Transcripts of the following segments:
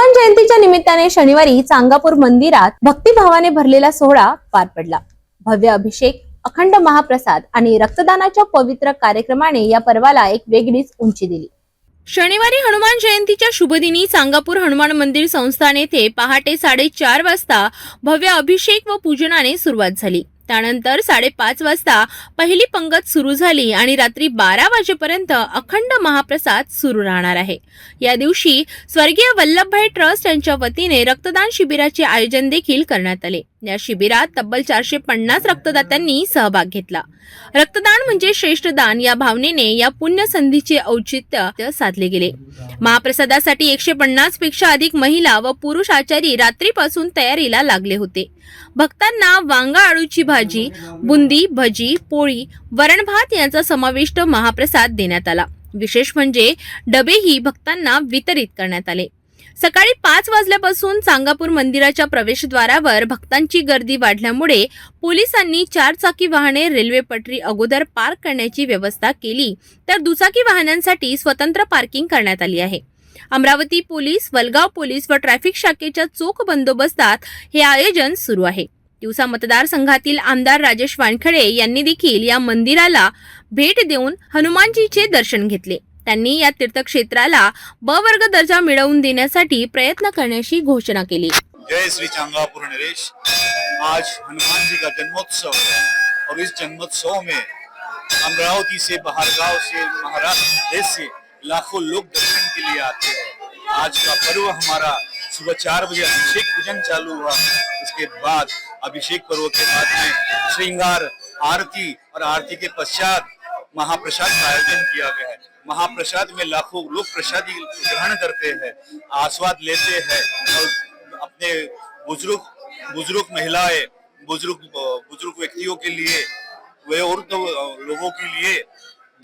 हनुमान जयंतीच्या निमित्ताने शनिवारी चांगापूर मंदिरात भक्तिभावाने भरलेला सोहळा पार पडला. भव्य अभिषेक अखंड महाप्रसाद आणि रक्तदानाच्या पवित्र कार्यक्रमाने या पर्वाला एक वेगळीच उंची दिली. शनिवारी हनुमान जयंतीच्या शुभदिनी चांगापूर हनुमान मंदिर संस्थान येथे पहाटे साडेचार वाजता भव्य अभिषेक व पूजनाने सुरुवात झाली. त्यानंतर साडेपाच वाजता पहिली पंगत सुरू झाली आणि रात्री बारा वाजेपर्यंत अखंड महाप्रसाद सुरू राहणार आहे. या दिवशी स्वर्गीय वल्लभभाई ट्रस्ट यांच्या वतीने रक्तदान शिबिराचे आयोजन देखील करण्यात आले. या शिबिरात तब्बल चारशे पन्नास रक्तदात्यांनी सहभाग घेतला. रक्तदान म्हणजे श्रेष्ठ दान या भावनेने या पुण्य संधीचे औचित्य साधले गेले. महाप्रसादासाठी एकशे पन्नासपेक्षा अधिक महिला व पुरुष आचारी रात्रीपासून तयारीला लागले होते. भक्तांना वांगा आळूची भाजी बुंदी भजी पोळी वरण भात यांचा समाविष्ट महाप्रसाद देण्यात आला. विशेष म्हणजे डबेही भक्तांना वितरित करण्यात आले. सकाळी पाच वाजल्यापासून चांगापूर मंदिराच्या प्रवेशद्वारावर भक्तांची गर्दी वाढल्यामुळे पोलिसांनी चारचाकी वाहने रेल्वे पटरी अगोदर पार्क करण्याची व्यवस्था केली. तर दुचाकी वाहनांसाठी स्वतंत्र पार्किंग करण्यात आली आहे. अमरावती पोलीस वलगाव पोलीस व ट्रॅफिक शाखेच्या चोख बंदोबस्तात हे आयोजन सुरू आहे. दिवसा मतदारसंघातील आमदार राजेश वानखडे यांनी देखील या मंदिराला भेट देऊन हनुमानजीचे दर्शन घेतले. तीर्थक्षेत्राला ब वर्ग दर्जा मिळवून देण्यासाठी प्रयत्न करण्याची घोषणा केली. जय श्री चांगापुर नरेश. आज हनुमान जी का जन्मोत्सव और इस जन्मोत्सव में अमरावती से, बाहरगांव से, महाराष्ट्र से लाखों लोग दर्शन के लिए आते हैं। आज का पर्व हमारा सुबह चार बजे अभिषेक पूजन चालू हुआ। उसके बाद अभिषेक पर्व के बाद में श्रृंगार, आरती और आरती के पश्चात महाप्रसाद का आयोजन किया गया है। महाप्रसाद में लाखों लोग प्रसादी ग्रहण करते हैं, आस्वाद लेते हैं और अपने बुज़ुर्ग बुज़ुर्ग महिलाएँ, बुज़ुर्ग बुज़ुर्ग व्यक्तियों के लिए, वे और तो लोगों के लिए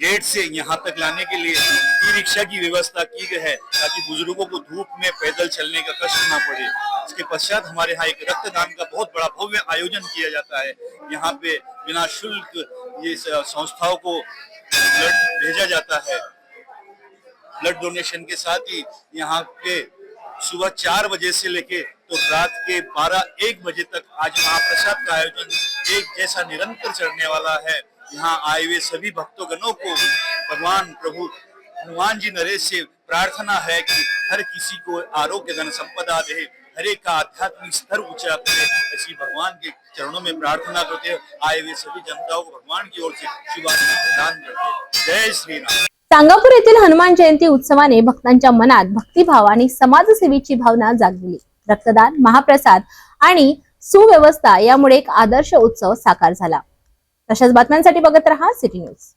गेट से यहाँ तक लाने के लिए ई रिक्शा की व्यवस्था की गई है, ताकि बुज़ुर्गों को धूप में पैदल चलने का कष्ट ना पड़े। इसके पश्चात हमारे यहाँ एक रक्तदान का बहुत बड़ा भव्य आयोजन किया जाता है। यहाँ पे बिना शुल्क ये संस्थाओं को ब्लड भेजा जाता है। ब्लड डोनेशन के साथ ही यहाँ पे सुबह चार बजे से लेके तो रात के बारह, एक बजे तक आज महाप्रसाद का आयोजन एक जैसा निरंतर चढ़ने वाला है। यहाँ आए हुए सभी भक्तों को भगवान प्रभु हनुमान जी नरेश से प्रार्थना है कि हर किसी को आरोग्य धन संपदा दे। हर एक का आध्यात्मिक स्तर ऊंचा करे ऐसी भगवान के चरणों में प्रार्थना करते आए हुए सभी जनताओं को भगवान की ओर से शुभाशय प्रदान करते जय श्री राम सांगापूर येथील हनुमान जयंती उत्सवाने भक्तांच्या मनात भक्तिभाव आणि समाजसेवेची भावना जागविली. रक्तदान महाप्रसाद आणि सुव्यवस्था यामुळे एक आदर्श उत्सव साकार झाला. तशाच बातम्यांसाठी बघत रहा सिटी न्यूज.